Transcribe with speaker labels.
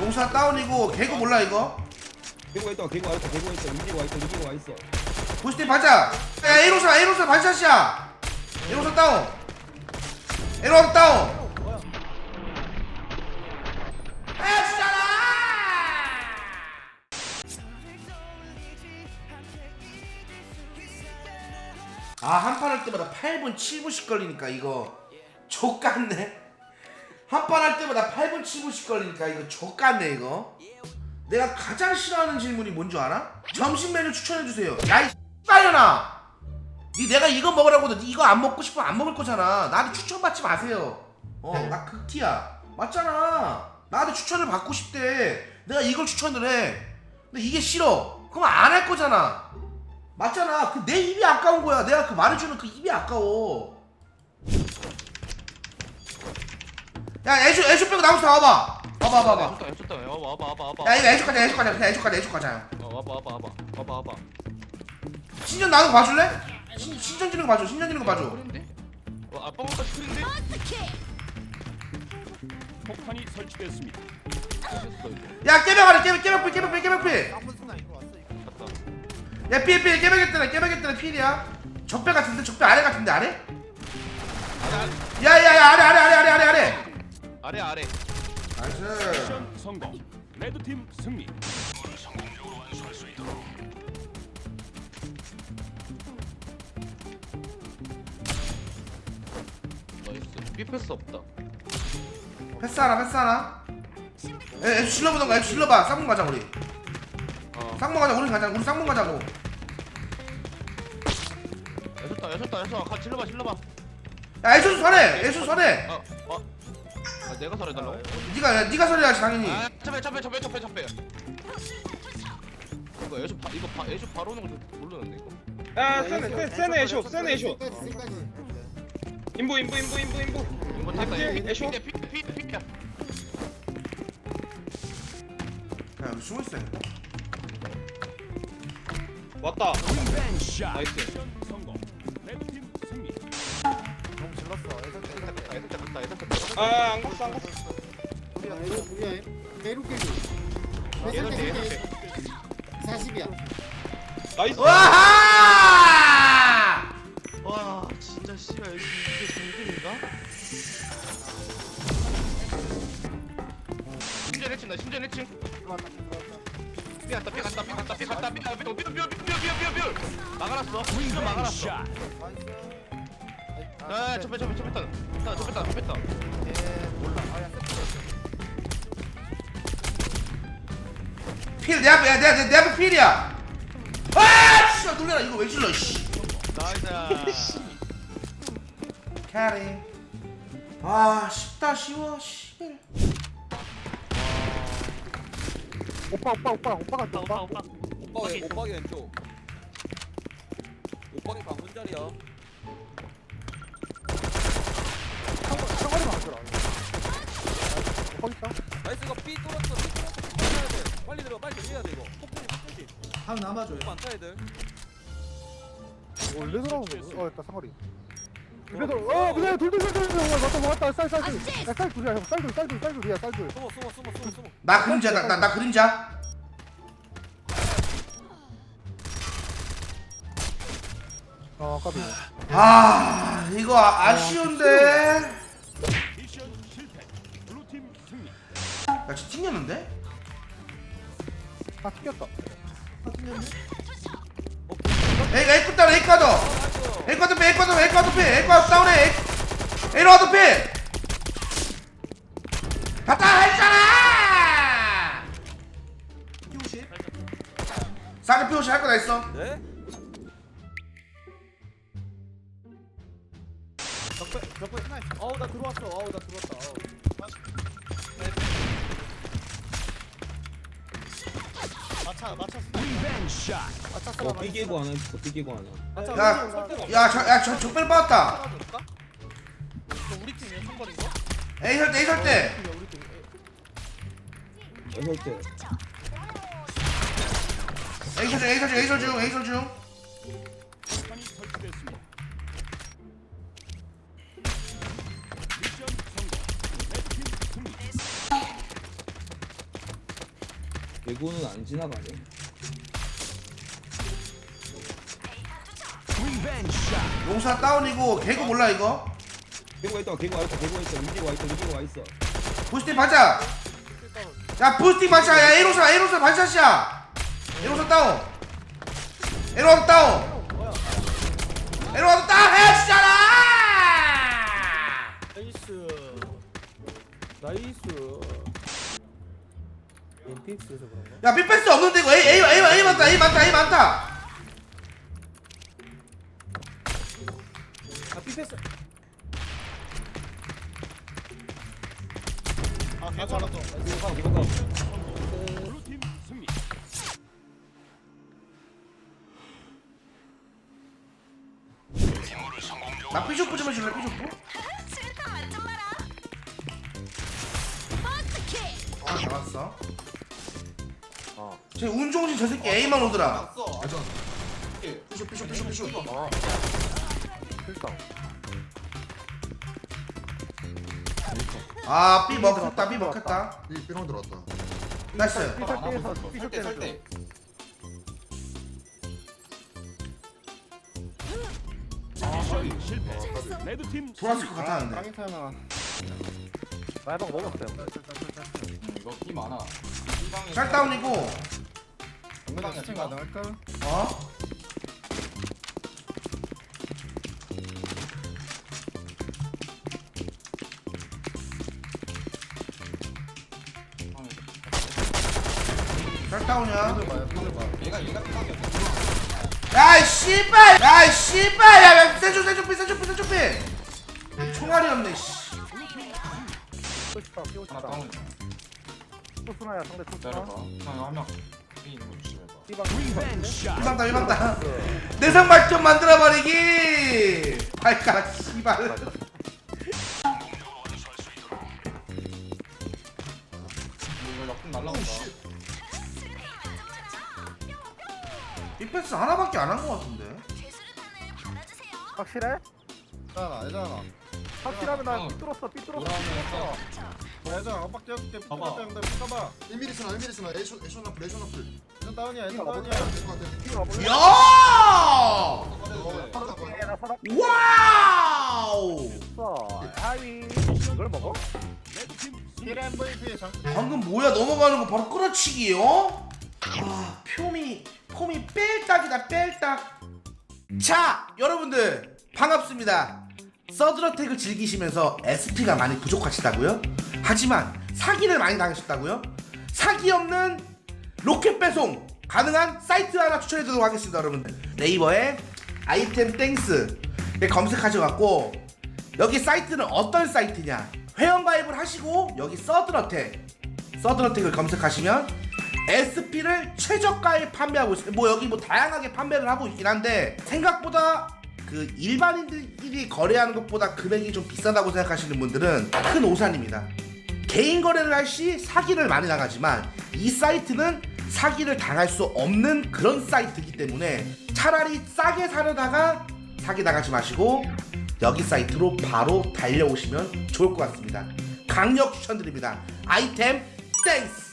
Speaker 1: 용사 다운이고 개구 몰라 이거?
Speaker 2: 개구 있다 개구 와 있다 개구 와 있다 이기고 와 있다 이기고 와 있어.
Speaker 1: 보스팀 반자 야 에이로사 에이로사 반샷이야. 에이로사 다운. 에이로사 다운. 아! 아한 판할 때마다 8분 7분씩 걸리니까 이거 족같네 한 판 할 때마다 8분 7분씩 걸리니까 이거 족같네 이거. 내가 가장 싫어하는 질문이 뭔줄 알아? 점심 메뉴 추천해주세요. 야이 빨려나 니 내가 이거 먹으라고 니 이거 안 먹고 싶으면 안 먹을 거잖아. 나한테 추천받지 마세요. 어 나 극티야. 맞잖아. 나한테 추천을 받고 싶대. 내가 이걸 추천을 해. 근데 이게 싫어. 그럼 안 할 거잖아. 맞잖아. 그 내 입이 아까운 거야. 내가 그 말해주는 그 입이 아까워 야 애쇼 애쇼 빼고 나부터 와봐. 와봐 와봐 와봐.
Speaker 3: 해줬다 해줬다 와봐 와봐 와봐. 와봐
Speaker 1: 야 이거 애쇼 가자 애쇼 가자 그냥 애쇼 가자 애쇼 가자
Speaker 3: 어, 와봐 와봐 와봐. 와봐 와봐.
Speaker 1: 신전 나는 거 봐줄래? 신, 신전 지는 거 봐줘 신전 지는 거 봐줘?
Speaker 3: 어 아빠가 스크린데?
Speaker 4: 폭탄이 설치됐습니다.
Speaker 3: 이거
Speaker 1: 야 깨벽하래 깨벽 깨벽필 깨벽필 깨벽필.
Speaker 3: 갔다
Speaker 1: 야 필, 필 깨벽했더라 깨벽했더라 필이야. 적배 같은데 적배 아래 같은데 아래? 야야야 아래 아래 아래 아래 아래 아래
Speaker 3: 아래 아래.
Speaker 1: 나이스.
Speaker 4: 미션 성공. 레드팀 승리.
Speaker 3: 나이스. 삐패스 없다.
Speaker 1: 패스 하나 패스 하나? 에, 에 실러 보던가 에 실러 봐. 쌍문 가자 우리.
Speaker 3: 어.
Speaker 1: 쌍문 가자 우리 가자. 우리 쌍문 가자고.
Speaker 3: 해줬다 해줬다 해줬다 같이 질러봐 질러봐.
Speaker 1: 야 애수 설해! 애수 설해!
Speaker 3: 아, 어? 아 내가 설해달라고?
Speaker 1: 니가 야, 니가 설해야지 당연히.
Speaker 3: 아 잡배 잡배 잡배 잡배 잡배 이거 애쇼 바, 이거 바, 애쇼 바로 오는 거 모르는데 이거.
Speaker 2: 야 세네 세- 세네 애쇼 세네 애쇼 인부 인부 인부 인부 인부.
Speaker 3: 이거 됐다
Speaker 2: 아,
Speaker 3: 이거
Speaker 2: 애쇼?
Speaker 3: 피, 피, 피, 피, 피야
Speaker 1: 야 여기 숨어 있어.
Speaker 2: 왔다.
Speaker 4: 샷.
Speaker 2: 나이스
Speaker 3: 갔다 애들 갔다
Speaker 2: 아안 갔어 안 갔어
Speaker 5: 우리야 우리야 대로 깨줘
Speaker 3: 얘들 돼 얘들 돼
Speaker 5: 40이야.
Speaker 2: 나이스.
Speaker 1: 와하!
Speaker 3: 와 진짜 씨발 이게 이게 정글인가? 신전 1층 나 신전 1층 삐 갔다 삐 갔다 삐 갔다 삐 갔다 삐 갔다. 삐 갔다 삐 갔다 삐 갔다 삐 막아놨어. 신전 막아놨어.
Speaker 4: 샷.
Speaker 3: 야 접해 접해 접했다 나 접했다 접했다
Speaker 1: 필, 내 앞에, 야, 내, 내, 내 앞에 필이야. 아, 씨, 놀래라. 이거 왜 질러, 씨.
Speaker 3: 나이스
Speaker 1: 캐리. 아, 쉽다, 쉬워, 씨발.
Speaker 5: 오빠 오빠 오빠 오빠 같다 오빠
Speaker 3: 오빠
Speaker 6: 오빠 왜 오빠기 왼쪽 오빠기 방문 자리야
Speaker 5: 오빠 있다
Speaker 6: 나이스 이거 삐 뚫었어 삐 뚫었어. 해야 돼 빨리 들어 빨리 들어야 돼 이거. 폭풍이 폭풍이.
Speaker 5: 한 남아줘요.
Speaker 6: 많다 애들
Speaker 5: 원래 돌아오는 거 어, 있다 상거리. 그래도 어. 그래 돌돌돌돌 맞다 맞다 쌀쌀 쌀 둘이야 형. 쌀 둘 쌀 둘 쌀 둘이야 쌀 둘.
Speaker 6: 숨어 숨어 숨어 숨어 숨어.
Speaker 1: 나 그림자, 나, 나, 나 그림자.
Speaker 5: 어 까비
Speaker 1: 아, 이거 아, 아쉬운데.
Speaker 4: 미션 실패. 블루팀 승리.
Speaker 1: 나 진짜 튕겼는데?
Speaker 5: 아 튀겼다
Speaker 1: 에이, 에이, 끝다, 에이, 까도. 에이, 까도 빼, 에이, 까도, 에이, 까도 빼, 에이, 까도 다운해. 에이, 에이, 로아도 빼. 갔다 했잖아. 피오시. 싸게 피오시 할 거 다 했어.
Speaker 6: 네?
Speaker 5: 적배 적배 스나이 어우 나 들어왔어 어우 나 들어왔다 어우 맞춰 맞췄어. 맞췄어
Speaker 2: 어 삐개고 하나 있어 삐개고 하나
Speaker 1: 야, 야, 저, 야, 저, 적별 빠졌다.
Speaker 5: 우리 팀이야 상거리 거?
Speaker 1: 에이, 설 때, 에이, 설 때.
Speaker 5: 우리 팀
Speaker 2: 이럴 때
Speaker 1: 에이, 설 중, 에이, 설 중, 에이, 설 중, 에이, 설 중.
Speaker 6: 개구는 안 지나가네.
Speaker 1: 용사 다운이고 개구 몰라 이거
Speaker 6: 개구가 있다. 개구가 있다. 개구가 있다. 위기가 있다. 위기가 있어.
Speaker 1: 부스팅 반샷 야 부스팅 반샷 야 에로사 에로사 반샷이야 에로사 다운 에로사 다운 에로사 다운 해주잖아
Speaker 6: 나이스. 나이스. MPX에서 그런가?
Speaker 1: 야 빅패스 없는데 이거 A A A A 많다 A 많다 A 많다
Speaker 6: 아 삐패스.
Speaker 2: 아 괜찮았어
Speaker 6: 이거 가. 이거 가.
Speaker 4: 블루팀 승리.
Speaker 1: 나 삐쇼프 좀 해줄래 삐쇼프 아 나갔어
Speaker 5: 어.
Speaker 1: 쟤운 좋으신 저 새끼 A만 오더라.
Speaker 5: 필상
Speaker 1: 아 B 먹혔다 B 먹혔다.
Speaker 7: 이 삐롱 들어왔다.
Speaker 1: 나이스.
Speaker 5: 때에서 때에서
Speaker 4: 미션 실패. 레드팀
Speaker 1: 돌았을 것 같았는데.
Speaker 5: 깡이타나 말방 먹었어요.
Speaker 3: 이거 키 많아
Speaker 1: 잘 다운이고.
Speaker 7: 정면에 스팅 가능할까?
Speaker 1: 어? 잘 다운이야?
Speaker 3: 얘가 얘가 피방이야
Speaker 1: 야이 씨발! 야이 씨발! 야야 세줘 세줘 삐 세줘 삐 세줘 삐 총알이 없네 씨.
Speaker 5: 피고 싶다 피고
Speaker 3: 하나
Speaker 5: 싶다.
Speaker 3: 다운
Speaker 5: 초스나야 상대
Speaker 3: 기다려봐. 형 한명. B 있는 거 조심해봐
Speaker 5: 삐방
Speaker 4: 샷.
Speaker 1: 일방다 일방다 내성발 좀 만들어버리기! 발가락 씨발.
Speaker 3: 이거 역풍 날라온다.
Speaker 1: 이 패스 하나밖에 안 한 것 같은데?
Speaker 5: 확실해?
Speaker 7: 예전아, 예전아.
Speaker 5: 확실하면 나
Speaker 3: 어.
Speaker 5: 삐뚤었어 삐뚤었어
Speaker 3: 돌아오면
Speaker 7: 예전아, 엇박 떼어줄게.
Speaker 3: 봐봐.
Speaker 7: 삐까 봐. 1mm 스나, 1mm 스나. 에쇼 나플, 에쇼 나플.
Speaker 5: 삐
Speaker 7: 다운이야,
Speaker 5: 와볼래?
Speaker 7: 될것 같아.
Speaker 5: 삐 와볼래? 야나 사람
Speaker 1: 와우
Speaker 5: 하위 이걸 먹어?
Speaker 7: 킬 MVP 장.
Speaker 1: 방금 뭐야 넘어가는 거 바로 끌어치기요? 아 폼이 폼이 뺄딱이다 뺄딱 자 여러분들 반갑습니다 서드러텍을 즐기시면서 SP가 많이 부족하시다고요? 하지만 사기를 많이 당하셨다고요? 사기 없는 로켓 배송 가능한 사이트 하나 추천해 드리도록 하겠습니다 여러분들 네이버에 아이템 땡스 네, 검색하셔갖고 여기 사이트는 어떤 사이트냐 회원가입을 하시고 여기 서드러텍 서드러텍을 검색하시면 SP를 최저가에 판매하고 있어요. 뭐 여기 뭐 다양하게 판매를 하고 있긴 한데 생각보다 그 일반인들이 거래하는 것보다 금액이 좀 비싸다고 생각하시는 분들은 큰 오산입니다. 개인 거래를 할 시 사기를 많이 당하지만 이 사이트는 사기를 당할 수 없는 그런 사이트이기 때문에 차라리 싸게 사려다가 사기 당하지 마시고 여기 사이트로 바로 달려오시면 좋을 것 같습니다. 강력 추천드립니다. 아이템 땡스!